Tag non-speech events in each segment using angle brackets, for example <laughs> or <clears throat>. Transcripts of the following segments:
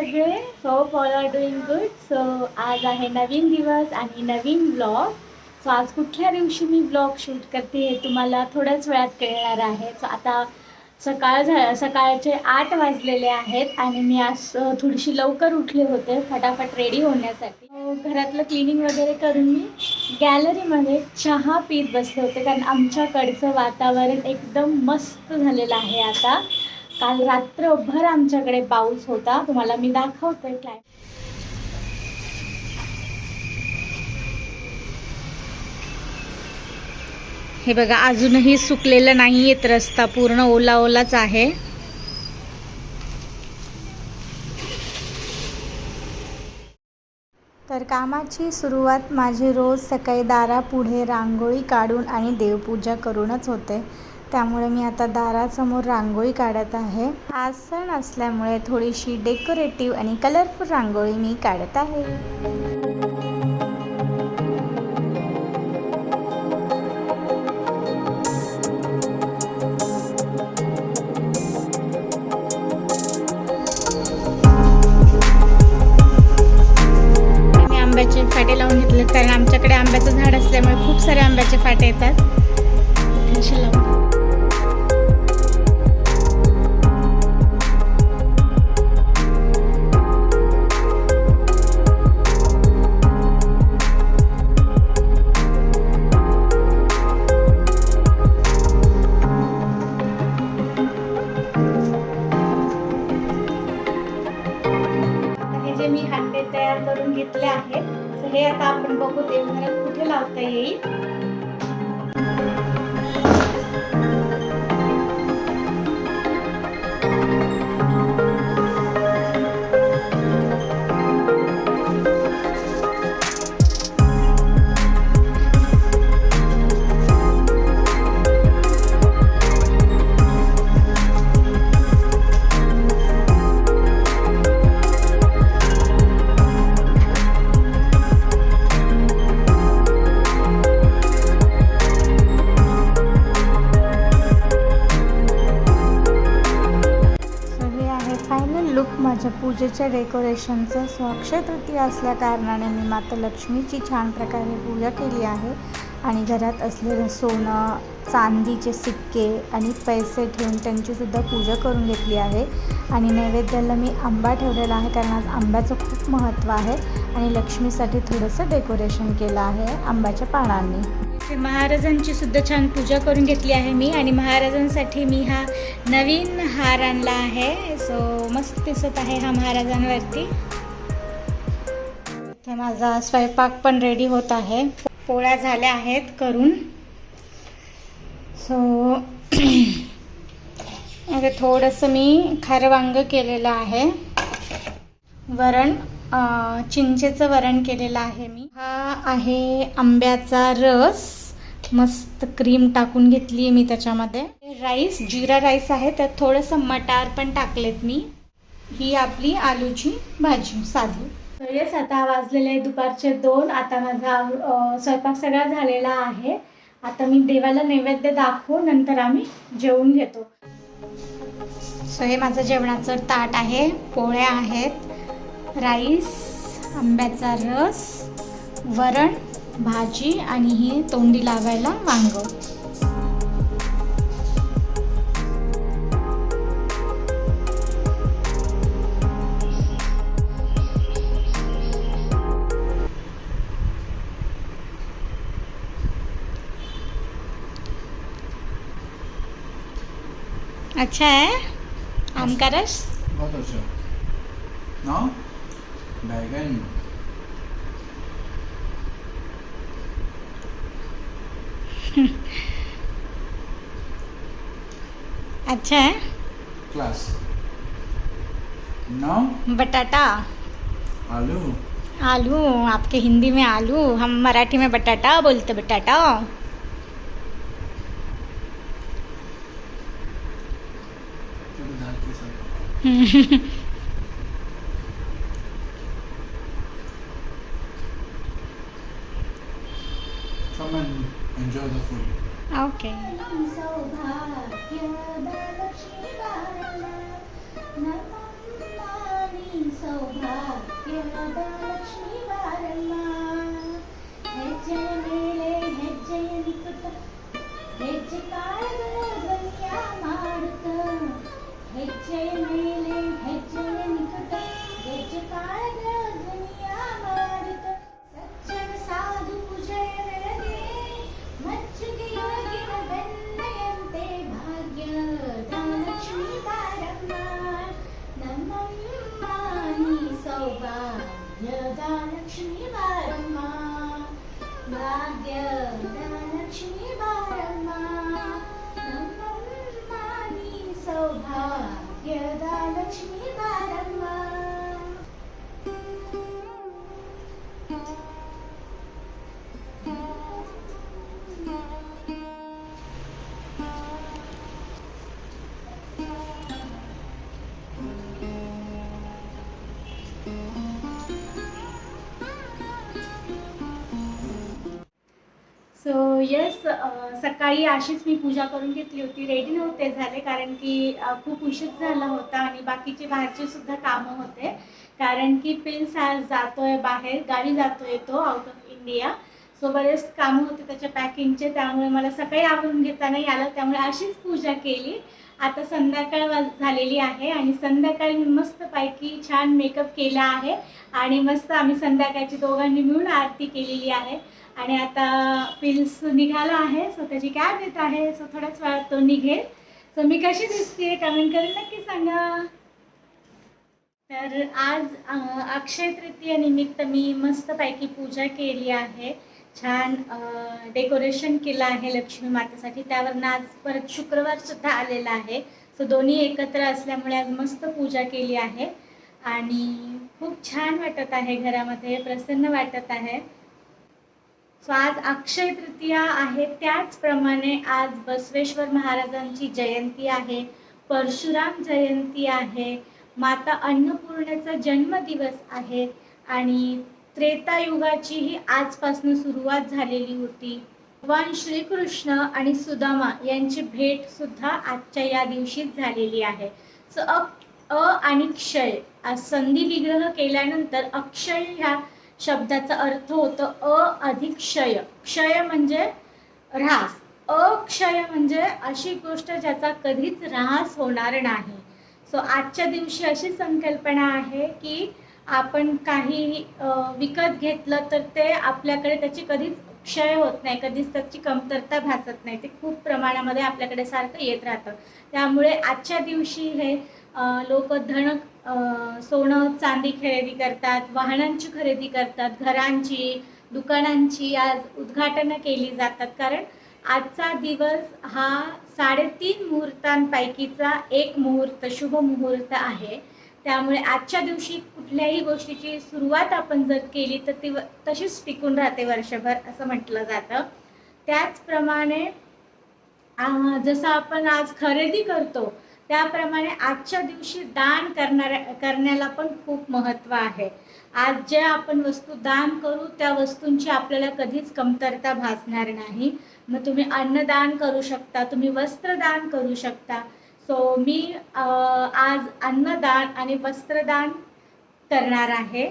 सगळे. Hope all are doing good so आज आहे नवीन दिवस आणि नवीन ब्लॉग सो आज कुठल्या दिवशी मी ब्लॉग शूट करते हे तुम्हाला थोड्याच वेळात कळणार आहे. सो आता सकाळ झा सकाळचे आठ वाजलेले आहेत आणि मी आज थोडीशी लवकर उठले होते फटाफट रेडी होण्यासाठी. घरातलं क्लिनिंग वगैरे करून मी गॅलरीमध्ये चहा पीत बसले होते कारण आमच्याकडचं वातावरण एकदम मस्त झालेलं आहे आता. काल रात्रभर आमच्याकडे पाऊस होता. तुम्हाला मी दाखवते काय हे बघा अजूनही सुकलेलं नाही येत रस्ता पूर्ण ओला ओलाच आहे. तर कामाची सुरुवात माझी रोज सकाळी दारापुढे रांगोळी काढून आणि देवपूजा करूनच होते. त्यामुळे मी आता दारासमोर रांगोळी काढत आहे. आज सण असल्यामुळे थोडीशी डेकोरेटिव्ह आणि कलरफुल रांगोळी मी काढत आहे. मी फाटे लावून घेतले कारण आमच्याकडे आंब्याचं झाड असल्यामुळे खूप सारे आंब्याचे फाटे येतात. आता आपण बघू देवघरात कुठे लावता येईल. पूजेच्या डेकोरेशनचं सो अक्षय तृतीया असल्या कारणाने मी माता लक्ष्मीची छान प्रकारे पूजा केली आहे. आणि घरात असलेलं सोनं चांदीचे सिक्के आणि पैसे ठेवून त्यांचीसुद्धा पूजा करून घेतली आहे. आणि नैवेद्याला मी आंबा ठेवलेला आहे कारण आज आंब्याचं खूप महत्त्व आहे. आणि लक्ष्मीसाठी थोडंसं डेकोरेशन केलं आहे आंब्याच्या पानांनी. महाराजांची सुद्धा छान पूजा करून घेतली आहे मी आणि महाराजांसाठी मी हा नवीन हार आणला आहे. सो मस्त दिसत आहे हा महाराजांवरती. तर माझा स्वयंपाक पण रेडी होत आहे. पोळ्या झाल्या आहेत करून. सो <clears throat> आता थोडंसं मी खारं वांग केलेलं आहे. वरण चिंचेचं वरण केलेलं आहे मी. हा आहे आंब्याचा रस. मस्त क्रीम टाकून घेतली आहे मी त्याच्यामध्ये. राईस जिरा राईस आहे त्यात थोडंसं मटार पण टाकलेत मी. ही आपली आलूची भाजी साधी. तर येस आता वाजलेले आहे दुपारचे दोन. आता माझा स्वयंपाक सगळा झालेला आहे. आता मी देवाला नैवेद्य दाखवू नंतर आम्ही जेवून घेतो. सो हे माझं जेवणाचं ताट आहे. पोळ्या आहेत. राईस आंब्याचा रस वरण भाजी आणि ही तोंडी लावायला वांग. अच्छा है? आम का रस? बहुत अच्छा। ना बैगन। <laughs> अच्छा है? क्लास ना बटाटा। आलू। आलू आपके हिंदी में आलू। हम मराठी में बटाटा बोलते बटाटा। दाल <laughs> ಹೆಜ್ಜೆ ಕಾಳಗಳು ಧ್ವನಿಯ ಮಾಡುತ್ತ ಹೆಜ್ಜೆಯ ಮೇಲೆ సౌభాగ్యదా లక్ష్మీ బారమ్మ येस सकाळी अशीच मी पूजा करून घेतली होती. रेडी नव्हते झाले कारण की खूप उशीर झाला होता आणि बाकीचे बाहेरचे सुद्धा कामं होते. कारण की पिल्स आज जातोय बाहेर गावी जातोय तो आउट ऑफ इंडिया सो बरेच कामं होते त्याच्या पॅकिंगचे त्यामुळे मला सकाळी आवरून घेता नाही आलं. त्यामुळे अशीच पूजा केली. आता संध्याकाळ झालेली आहे आणि संध्याकाळी मी मस्तपैकी छान मेकअप केला आहे. आणि मस्त आम्ही संध्याकाळची दोघांनी मिळून आरती केलेली आहे. आणि आता पिल्स निघाला आहे सो त्याची कॅब येत आहे सो थोड्याच वेळात तो निघेल. सो मी कशी दिसते कमेंट करून नक्की सांगा. तर आज अक्षय अक्षय तृतीयेनिमित्त मी मस्तपैकी पूजा केली आहे. छान डेकोरेशन केलं आहे लक्ष्मी मातेसाठी. त्यावर आज परत शुक्रवारसुद्धा आलेला आहे. सो दोन्ही एकत्र असल्यामुळे आज मस्त पूजा केली आहे. आणि खूप छान वाटत आहे घरामध्ये प्रसन्न वाटत आहे. सो आज अक्षय तृतीया आहे. त्याचप्रमाणे आज बसवेश्वर महाराजांची जयंती आहे. परशुराम जयंती आहे. माता अन्नपूर्णेचा जन्मदिवस आहे. आणि त्रेतायुगाचीही आजपासून सुरुवात झालेली होती. भगवान श्रीकृष्ण आणि सुदामा यांची भेट सुद्धा आजच्या या दिवशीच झालेली आहे. सो अ अ आणि क्षय संधी विग्रह केल्यानंतर अक्षय ह्या शब्दाचा अर्थ होतो अ अधिक क्षय. क्षय म्हणजे ऱ्हास. अक्षय म्हणजे अशी गोष्ट ज्याचा कधीच ऱ्हास होणार नाही. सो आजच्या दिवशी अशी संकल्पना आहे की आपण काही विकत घेतलं तर ते आपल्याकडे त्याची कधीच क्षय होत नाही. कधीच त्याची कमतरता भासत नाही. ते खूप प्रमाणामध्ये आपल्याकडे सारखं येत राहतं. त्यामुळे आजच्या दिवशी हे लोक धन सोनं चांदी खरेदी करतात वाहनांची खरेदी करतात घरांची दुकानांची आज उद्घाटनं केली जातात. कारण आजचा दिवस हा साडेतीन मुहूर्तांपैकीचा एक मुहूर्त शुभ मुहूर्त आहे. त्यामुळे आजच्या दिवशी कुठल्याही गोष्टीची सुरुवात आपण जर केली तर ती तशीच टिकून राहते वर्षभर असं म्हटलं जातं. त्याचप्रमाणे जसं आपण आज खरेदी करतो त्याप्रमाणे आजच्या दिवशी दान करणाऱ्या करण्याला पण खूप महत्त्व आहे. आज जे आपण वस्तू दान करू त्या वस्तूंची आपल्याला कधीच कमतरता भासणार नाही. मग तुम्ही अन्नदान करू शकता तुम्ही वस्त्रदान करू शकता. सो मी आज अन्नदान आणि वस्त्रदान करणार आहे.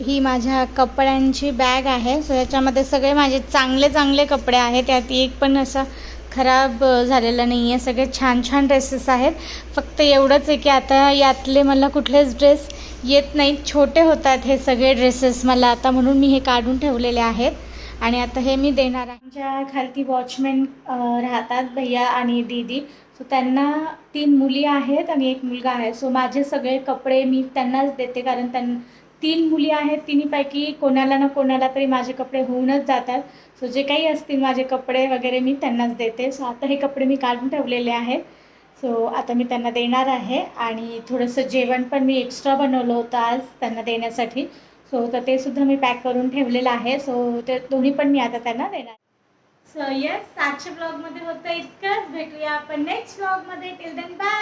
ही माझ्या कपड्यांची बॅग आहे. सो याच्यामध्ये सगळे माझे चांगले चांगले कपडे आहेत. त्यात एक पण असा खराब झालेला नाही आहे सगळे छान छान ड्रेसेस आहेत. फक्त एवढंच आहे की आता यातले मला कुठलेच ड्रेस येत नाहीत. छोटे होतात हे सगळे ड्रेसेस मला आता म्हणून मी हे काढून ठेवलेले आहेत. आणि आता हे मी देणार आहे. आमच्या खालती वॉचमॅन राहतात भैया आणि दीदी. सो त्यांना तीन मुली आहेत आणि एक मुलगा आहे. सो माझे सगळे कपडे मी त्यांनाच देते. कारण त्यां तीन मुली आहेत. तिन्हीपैकी कोणाला ना कोणाला तरी माझे कपडे होऊनच जातात. सो जे काही असतील माझे कपडे वगैरे मी त्यांनाच देते. सो आता हे कपडे मी काढून ठेवलेले आहेत. सो आता मी त्यांना देणार आहे आणि थोडंसं जेवण पण मी एक्स्ट्रा बनवलं होतं आज त्यांना देण्यासाठी. सो तर ते सुद्धा मी पॅक करून ठेवलेलं आहे. सो ते दोन्ही पण मी आता त्यांना देणार. सो यस आजच्या ब्लॉगमध्ये होतं इतकंच. भेटूया आपण नेक्स्ट ब्लॉगमध्ये टिल देन बाय